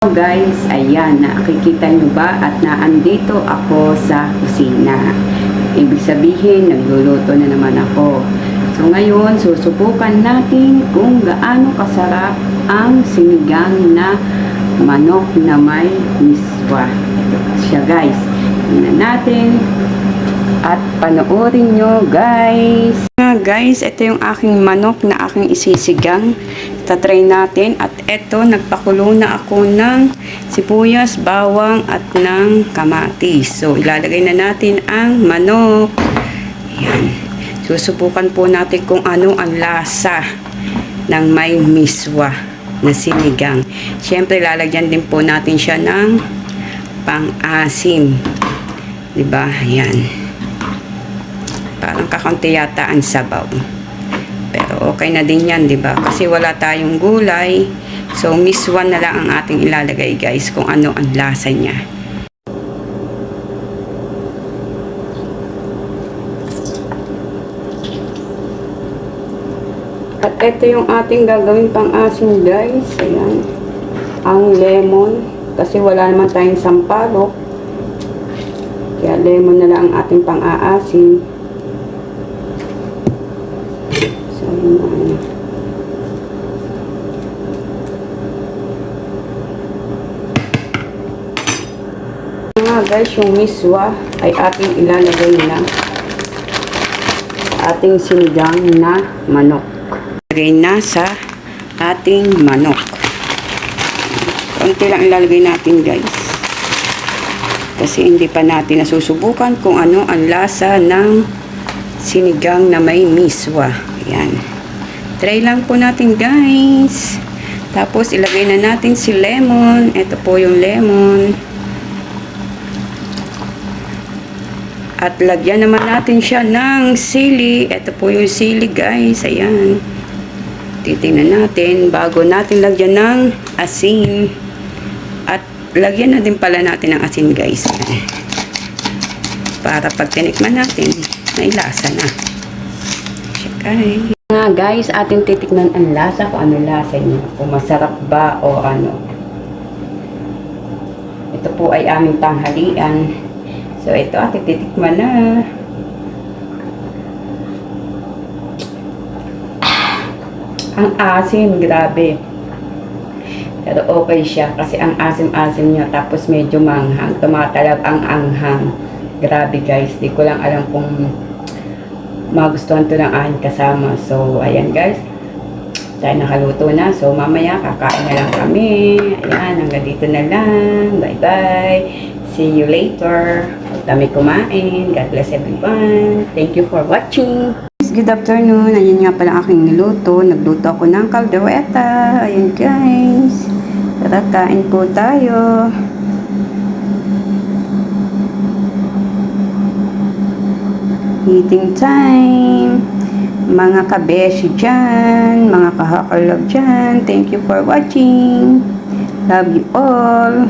Hello guys, ayan, nakikita nyo ba at naandito ako sa kusina. Ibig sabihin, nagluluto na naman ako. So ngayon, susubukan natin kung gaano kasarap ang sinigang na manok na may miswa. Ito siya guys. Tingnan natin at panoorin nyo guys. Nga guys, ito yung aking manok na aking isisigang. Tatry natin at ito, nagpakulo na ako ng sibuyas, bawang at ng kamatis. So, ilalagay na natin ang manok. Yan. Susubukan po natin kung ano ang lasa ng may miswa na sinigang. Siyempre, lalagyan din po natin siya ng pang-asim. Diba? Yan. Parang kakunti yata ang sabaw. Pero okay na din yan, di ba? Kasi wala tayong gulay. So, miswa na lang ang ating ilalagay, guys, kung ano ang lasa niya. At ito yung ating gagawin pang asin, guys. Ayan. Ang lemon. Kasi wala naman tayong sampalok. Kaya lemon na lang ang ating pang-aasin. Mga guys, yung miswa ay ating ilalagay na ating sinigang na manok. Lagay na sa ating manok. Konti lang ilalagay natin guys. Kasi hindi pa natin nasusubukan kung ano ang lasa ng sinigang na may miswa. Ayan. Try lang po natin guys. Tapos ilagay na natin si lemon. Ito po yung lemon. At lagyan naman natin siya ng sili. Ito po yung sili guys. Ayan. Titingnan natin bago natin lagyan ng asin. At lagyan na din pala natin ng asin guys. Para pag tinikman natin, may lasa na. Siya guys. Nga guys, ating titikman ang lasa kung ano lasa niya. Kung masarap ba o ano. Ito po ay aming tanghalian. So ito ating titikman na. Ang asim, grabe. Pero okay siya kasi ang asim-asim niya tapos medyo manghang. Tumatalab ang anghang. Grabe guys, di ko lang alam kung magustuhan to ng aking kasama. So, ayan guys. Tayo nakaluto na. So, mamaya kakain na lang kami. Ayan, hanggang dito na lang. Bye-bye. See you later. Huwag kumain. God bless everyone. Thank you for watching. Good afternoon. Ayan nga pala aking niluto. Nagluto ako ng kaldereta. Ayan guys. Tara, kain po tayo. Eating time. Mga kabeshi dyan, mga kahakalog dyan, thank you for watching. Love you all.